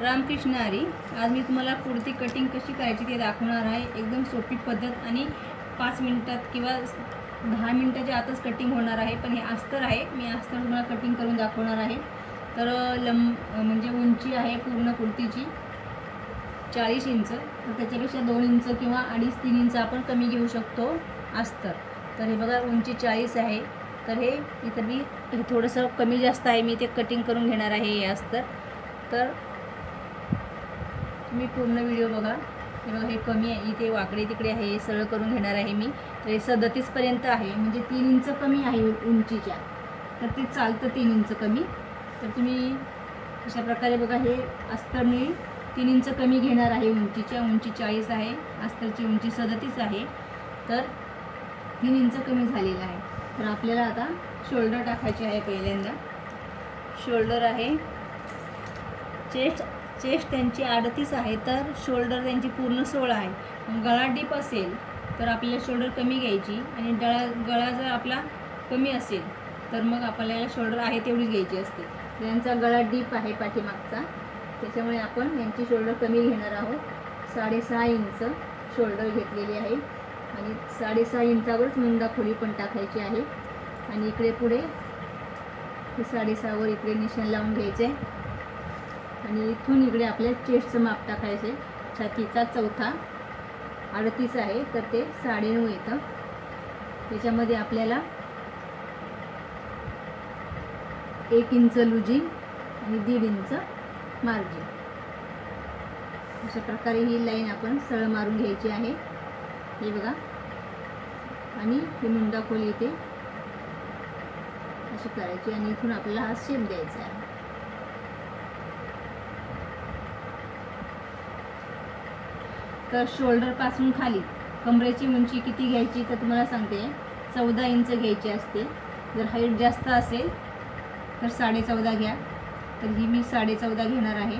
रामकृष्ण हरी आज मी तुम्हाला कुर्ती कटिंग कशी करायची ते दाखवणार आहे. एकदम सोपी पद्धत आणि पाच मिनटात किंवा दहा मिनटाच्या आतच कटिंग होणार आहे. पण हे अस्तर आहे. मी अस्तर तुम्हाला कटिंग करून दाखवणार आहे. तर लंब म्हणजे उंची आहे पूर्ण कुर्तीची चाळीस इंच. तर त्याच्यापेक्षा दोन इंच किंवा अडीच तीन इंच आपण कमी घेऊ शकतो अस्तर. तर हे बघा उंची चाळीस आहे. तर हे इथं मी हे थोडंसं कमी जास्त आहे. मी ते कटिंग करून घेणार आहे हे अस्तर. तर तुम्ही पूर्ण व्हिडिओ बघा. हे बघा हे कमी आहे. इथे वाकडे तिकडे आहे. हे सरळ करून घेणार आहे मी. तर हे सदतीसपर्यंत आहे. म्हणजे तीन इंच कमी आहे उंचीच्या. तर ते चालतं तीन इंच कमी. तर तुम्ही अशा प्रकारे बघा हे अस्तर मी तीन इंच कमी घेणार आहे उंचीच्या. उंची चाळीस आहे. अस्तरची उंची सदतीस आहे. तर तीन इंच कमी झालेलं आहे. तर आपल्याला आता शोल्डर टाकायचे आहे पहिल्यांदा. शोल्डर आहे. चेस्ट चेस्ट त्यांची अडतीस आहे तर शोल्डर त्यांची पूर्ण सोळा आहे. गळा डीप असेल तर आपल्याला शोल्डर कमी घ्यायची आणि डळा गळा जर आपला कमी असेल तर मग आपल्याला शोल्डर आहे तेवढीच घ्यायची असते. त्यांचा गळा डीप आहे पाठीमागचा. त्याच्यामुळे आपण यांची शोल्डर कमी घेणार आहोत. साडेसहा इंच शोल्डर घेतलेली आहे. आणि साडेसहा इंचावरच मुंडा खोली पण टाकायची आहे. आणि इकडे पुढे साडेसहावर इकडे निशाण लावून घ्यायचे. आहे आणि इथून इकडे आपल्या चेस्टचं माप टाकायचं आहे. छातीचा चौथा अडतीस आहे तर ते साडेनऊ येतं. त्याच्यामध्ये आपल्याला एक इंच लुजिंग आणि दीड इंच मार्जिन. अशा प्रकारे ही लाईन आपण सरळ मारून घ्यायची आहे. हे बघा. आणि ही मुंडा खोल येते. अशी करायची आणि इथून आपल्याला हा शेप द्यायचा आहे. तर शोल्डरपासून खाली. कमरेची उंची किती घ्यायची तर तुम्हाला सांगते. चौदा इंच घ्यायची असते. जर हाईट जास्त असेल तर साडेचौदा घ्या. तर ही मी साडेचौदा घेणार आहे.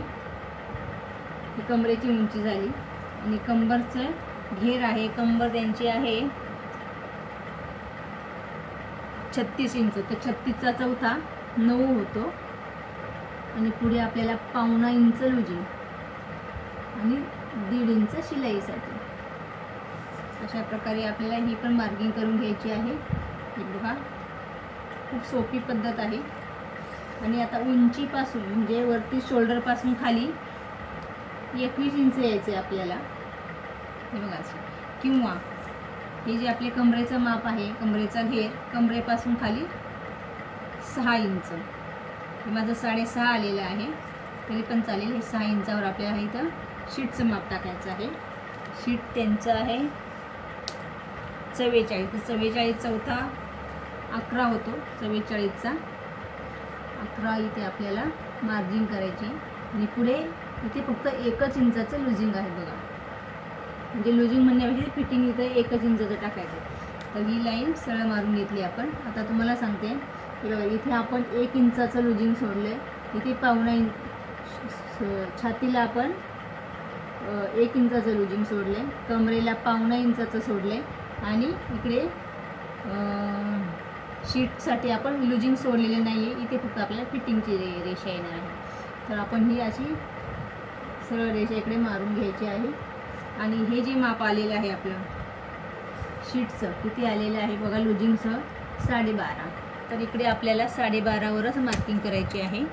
ही कमरेची उंची झाली. आणि कंबरचं घेर आहे. कंबर त्यांची आहे छत्तीस इंच. तर छत्तीसचा चौथा नऊ होतो. आणि पुढे आपल्याला पावणा इंच लुजी. आणि दीड इंच शिलाईसाठी. अशा प्रकारे आपल्याला ही पण मार्किंग करून घ्यायची आहे. हे बघा. खूप सोपी पद्धत आहे. आणि आता उंचीपासून म्हणजे वरती शोल्डरपासून खाली एकवीस इंच यायचे आपल्याला. हे बघा असं. किंवा हे जे आपले कमरेचं माप आहे कमरेचा घेर कमरेपासून खाली सहा इंच. हे माझं साडेसहा आलेलं आहे. तरी पण चालेल. हे सहा इंचावर आपल्याला इथं शीटचं माप टाकायचं आहे. शीट त्यांचं आहे चव्वेचाळीस. तर चव्वेचाळीस चौथा अकरा होतो. चव्वेचाळीसचा अकरा इथे आपल्याला मार्जिन करायची. आणि पुढे इथे फक्त एकच इंचाचं लुझिंग आहे बघा. म्हणजे लुझिंग म्हणण्यापेक्षा फिटिंग इथे एकच इंचाचं टाकायचं. तर ही लाईन सरळ मारून घेतली आपण. आता तुम्हाला सांगते. की बघा इथे आपण एक इंचाचं लुझिंग सोडलं आहे इथे पावणा इंच छातीला आपण एक इंचाचं लुजिंग सोडलं आहे कमरेला पावणा इंचाचं सोडलं आहे आणि इकडे शीटसाठी आपण लुजिंग सोडलेले नाही आहे इथे फक्त आपल्याला फिटिंगची रे रेषा येणार आहे. तर आपण ही अशी सरळ रेषा इकडे मारून घ्यायची आहे. आणि हे जे माप आलेलं आहे आपलं शीटचं किती आलेलं आहे बघा लुजिंगचं साडेबारा. तर इकडे आपल्याला साडेबारावरच मार्किंग करायची आहे.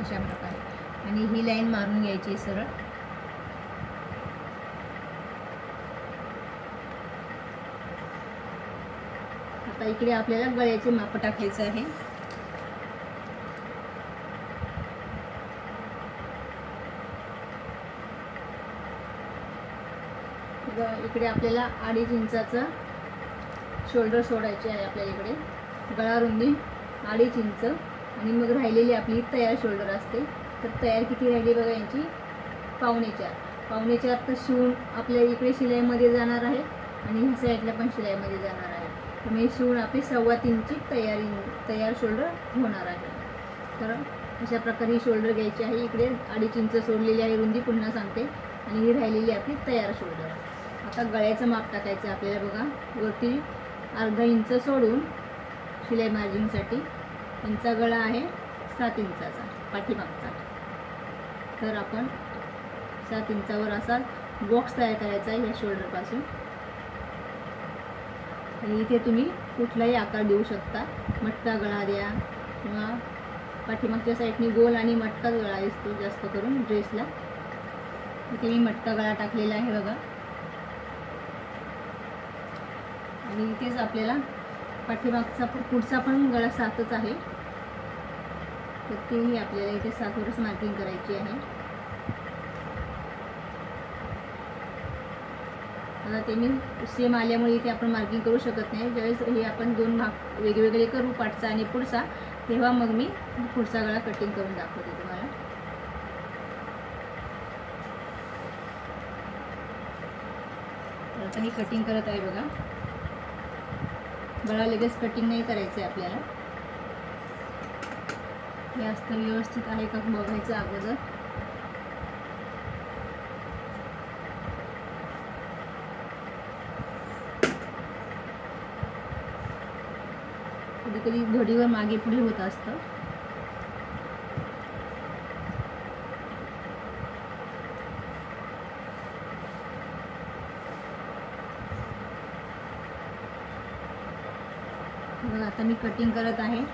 अशा प्रकारे आणि ही लाईन मारून घ्यायची सरळ. आता इकडे आपल्याला गळ्याचे माप टाकायचं आहे. इकडे आपल्याला अडीच इंचाचं शोल्डर सोडायचे आहे आपल्या इकडे. गळा रुंदी अडीच इंच. आणि मग राहिलेली आपली तयार शोल्डर असते. तर तयार किती राहिली बघा यांची? पावणे चार पावणे चार तर शिवून आपल्या इकडे शिलाईमध्ये जाणार आहे आणि ह्या साईडला पण शिलाईमध्ये जाणार आहे. तर मग शिवून आपली सव्वा तीनची तयारी तयार शोल्डर होणार आहे. तर अशा प्रकारे ही शोल्डर घ्यायची आहे इकडे. अडीच इंच सोडलेली आहे रुंदी पुन्हा सांगते. आणि ही राहिलेली आपली तयार शोल्डर आता गळ्याचं माप टाकायचं आपल्याला बघा. वरती अर्धा इंच सोडून शिलाई मार्जिनसाठी त्यांचा गळा आहे? सात इंचाचा पाठीमागचा. तर आपण सात इंचावर असा बॉक्स तयार करायचा आहे या शोल्डरपासून आणि इथे तुम्ही कुठलाही आकार देऊ शकता. मटका गळा द्या किंवा पाठीमागच्या साईडनी गोल आणि मटकाच गळा दिसतो जास्त करून ड्रेसला इथे मी मटका गळा टाकलेला आहे बघा. आणि इथेच आपल्याला पाठीमागचा पुढचा पण गळा सातच आहे. तर तेही आपल्याला इथे सातवरच मार्किंग करायची आहे. आता ते मी सेम आल्यामुळे इथे आपण मार्किंग करू शकत नाही. ज्यावेळेस हे आपण दोन भाग वेगवेगळे करू पाठचा आणि पुढचा तेव्हा मग मी पुढचा गळा कटिंग करून दाखवते तुम्हाला. आता ही कटिंग करत आहे बघा. गळा लगेच कटिंग नाही करायचं आहे आपल्याला. हे अस्तर व्यवस्थित आहे का बघायचं अगोदर. कधी कधी घडीवर मागे पुढे होत असतं. बघा आता मी कटिंग करत आहे.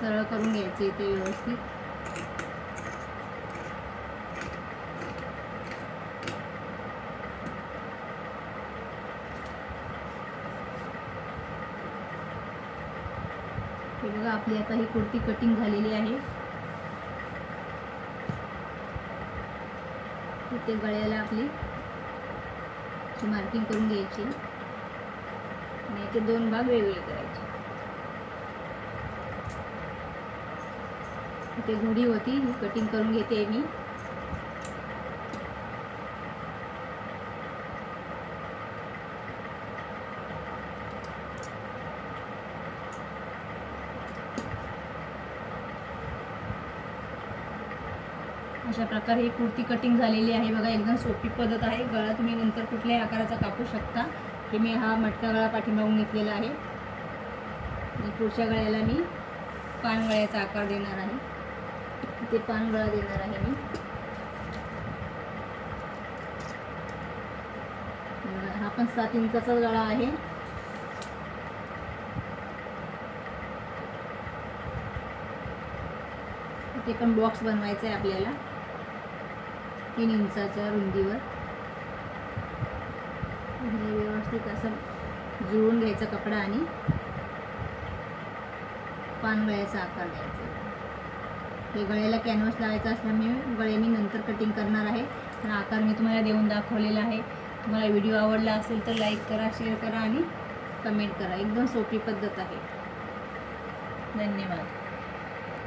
सरळ करून घ्यायचे इथे व्यवस्थित. हे बघा आपली आता ही कुर्ती कटिंग झालेली आहे. इथे गळ्याला आपली मार्किंग करून घ्यायची. आणि याचे दोन भाग वेगवेगळे करायचे. इथे घडी होती ही कटिंग करून घेते मी. अशा प्रकारे ही कुर्ती कटिंग झालेली आहे. बघा एकदम सोपी पद्धत आहे. गळा तुम्ही नंतर कुठल्याही आकाराचा कापू शकता. हे मी हा मटका गळा पाठीमागून घेतलेला आहे. पुढच्या गळ्याला मी पान गळ्याचा आकार देणार आहे. इथे पानगळा देणार आहे मी? हा पण सात इंचाचा गळा आहे. इथे पण बॉक्स बनवायचा आहे आपल्याला. तीन इंचाच्या रुंदीवर. हे व्यवस्थित असं जुळवून घ्यायचा कपडा आणि पानगळ्याचा आकार द्यायचा. हे गळ्याला कॅनव्हास लावायचा असल्यामुळे गळे मी नंतर कटिंग करणार आहे. तर आकार मी तुम्हाला देऊन दाखवलेला आहे. तुम्हाला व्हिडिओ आवडला असेल तर लाईक करा शेअर करा आणि कमेंट करा. एकदम सोपी पद्धत आहे. धन्यवाद.